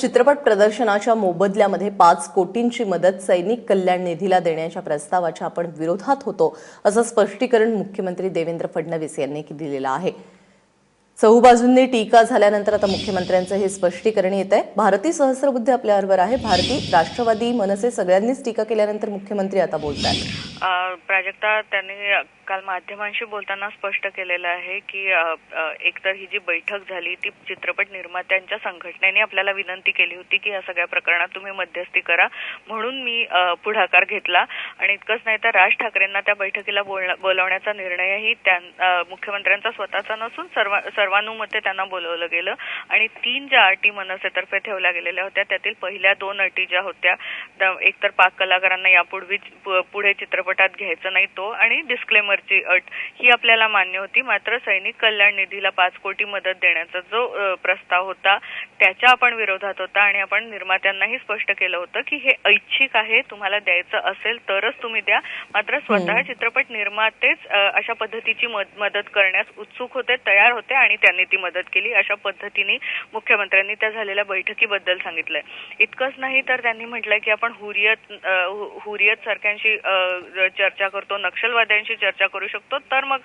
चित्रपट प्रदर्शनाच्या मोबदल्यामध्ये पाच कोटींची मदत सैनिक कल्याण निधीला देण्याच्या प्रस्तावाच्या आपण विरोधात होतो असं स्पष्टीकरण मुख्यमंत्री देवेंद्र फडणवीस यांनी दिलेलं आहे. चहूबाजूंनी टीका झाल्यानंतर आता मुख्यमंत्र्यांचं हे स्पष्टीकरण येत आहे भारती सहस्रबुद्धी आपल्याबरोबर आहे. भारती राष्ट्रवादी मनसे सगळ्यांनीच टीका केल्यानंतर मुख्यमंत्री आता बोलत आहेत प्राजक्ता त्यांनी काल माध्यमांशी बोलताना स्पष्ट केलेलं आहे की एकतर ही जी बैठक झाली ती चित्रपट निर्मात्यांच्या संघटनेने आपल्याला विनंती केली होती की या सगळ्या प्रकरणात तुम्ही मध्यस्थी करा. म्हणून मी पुढाकार घेतला. आणि इतकंच नाही तर राज ठाकरेंना त्या बैठकीला बोलावण्याचा निर्णयही मुख्यमंत्र्यांचा स्वतःचा नसून सर्व सर्वानुमते त्यांना बोलवलं गेलं. आणि तीन ज्या अटी मनसेतर्फे ठेवल्या गेलेल्या होत्या त्यातील पहिल्या दोन अटी ज्या होत्या त्या एकतर पाक कलाकारांना यापूर्वी पु- पुढे चित्रपटात घ्यायचं नाही तो आणि डिस्क्लेमरची अट ही आपल्याला मान्य होती. मात्र सैनिक कल्याण निधीला पाच कोटी मदत देण्याचा जो प्रस्ताव होता त्याच्या आपण विरोधात होता आणि आपण निर्मात्यांनाही स्पष्ट केलं होतं की हे ऐच्छिक आहे तुम्हाला द्यायचं असेल तरच तुम्ही द्या. मात्र स्वतः चित्रपट निर्मातेच अशा पद्धतीची मद- मदत करण्यास उत्सुक होते तयार होते आणि त्यांनी ती मदत केली. अशा पद्धतीने मुख्यमंत्र्यांनी त्या झालेल्या बैठकीबद्दल सांगितलंय. इतकंच नाही तर त्यांनी म्हटलंय की आपण हुरियत हुरियत सारख्यांशी चर्चा करतो नक्षलवाद्यांशी चर्चा करू शकतो तर मग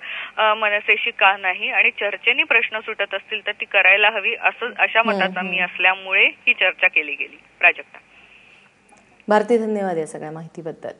मनसेशी का नाही? आणि चर्चेने प्रश्न सुटत असतील तर ती करायला हवी असं अशा मताचा कमी असल्यामुळे ही चर्चा केली गेली. प्राजक्ता. भारती धन्यवाद या सगळ्या माहितीबद्दल.